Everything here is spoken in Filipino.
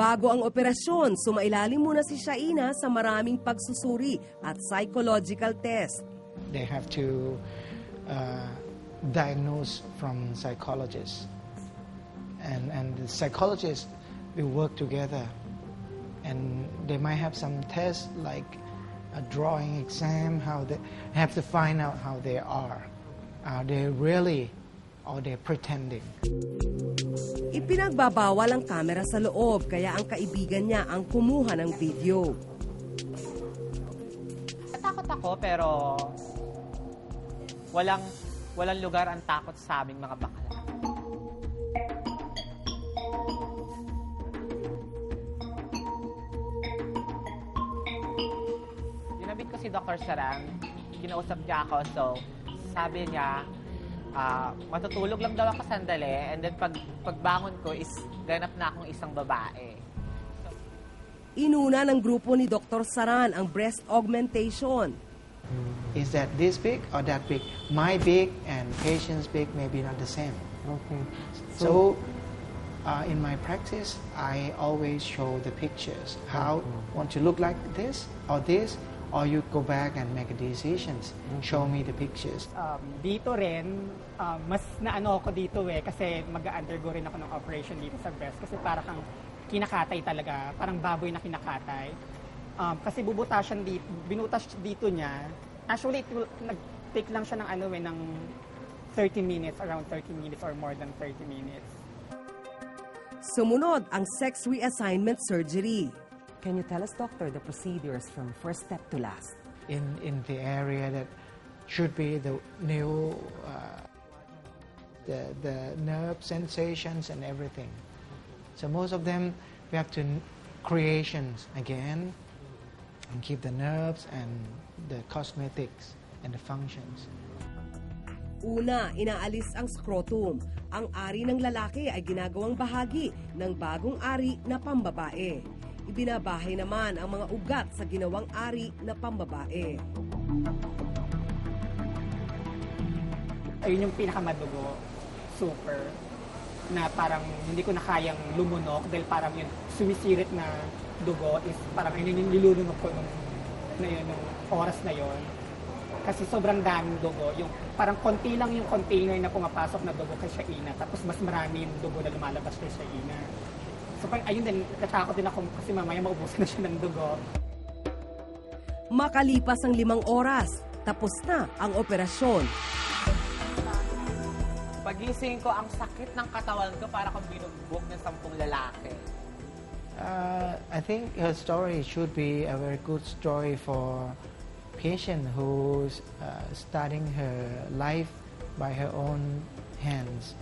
Bago ang operasyon, sumailalim muna si Shaina sa maraming pagsusuri at psychological test. They have to uh, diagnose from psychologists. And, and the psychologists will work together. And they might have some tests like a drawing exam, how they have to find out how they are. Are they really or they're pretending? Ipinagbabawal ang kamera sa loob kaya ang kaibigan niya ang kumuha ng video. Natakot ako pero walang walang lugar ang takot sa aming mga bakla. Ginabit ko si Dr. Saran, kinausap niya ako, so sabi niya, ah, matutulog lang daw ako sandali, and then pag, pagbangon ko is ganap na akong isang babae. Inuna ng grupo ni Dr. Saran ang breast augmentation. Is that this big or that big? My big and patient's big may be not the same. Okay. So, uh, in my practice, I always show the pictures. How want to look like this or this, or you go back and make decisions. Show me the pictures. um, dito rin, um, mas naano ako dito eh, kasi mag-undergo rin ako ng operation dito sa breast kasi para kang kinakatay talaga, parang baboy na kinakatay. Um, kasi bubutasyan dito, binutas dito niya, actually, it will, nag-take lang siya ng ano eh, ng 30 minutes, around 30 minutes or more than 30 minutes. Sumunod ang sex reassignment surgery. Can you tell us, doctor, the procedures from first step to last? in in the area that should be the new uh, the the nerve sensations and everything. So most of them we have to creations again and keep the nerves and the cosmetics and the functions. Una, inaalis ang scrotum. Ang ari ng lalaki ay ginagawang bahagi ng bagong ari na pambabae. Ibinabahay naman ang mga ugat sa ginawang ari na pambabae. ayun yung pinakamadugo, super, na parang hindi ko na kayang lumunok dahil parang yung sumisirit na dugo is parang ayun yung nilulunok ko nung, na yun, nung oras na yon Kasi sobrang daming dugo. Yung, parang konti lang yung container na pumapasok na dugo kay Shaina. Tapos mas marami yung dugo na lumalabas kay Shaina. So parang ayun din, natakot din ako kasi mamaya maubusan na siya ng dugo. Makalipas ang limang oras, tapos na ang operasyon. Pagising ko, ang sakit ng katawan ko para kung binugbog ng sampung lalaki. Uh, I think her story should be a very good story for patient who's uh, starting her life by her own hands.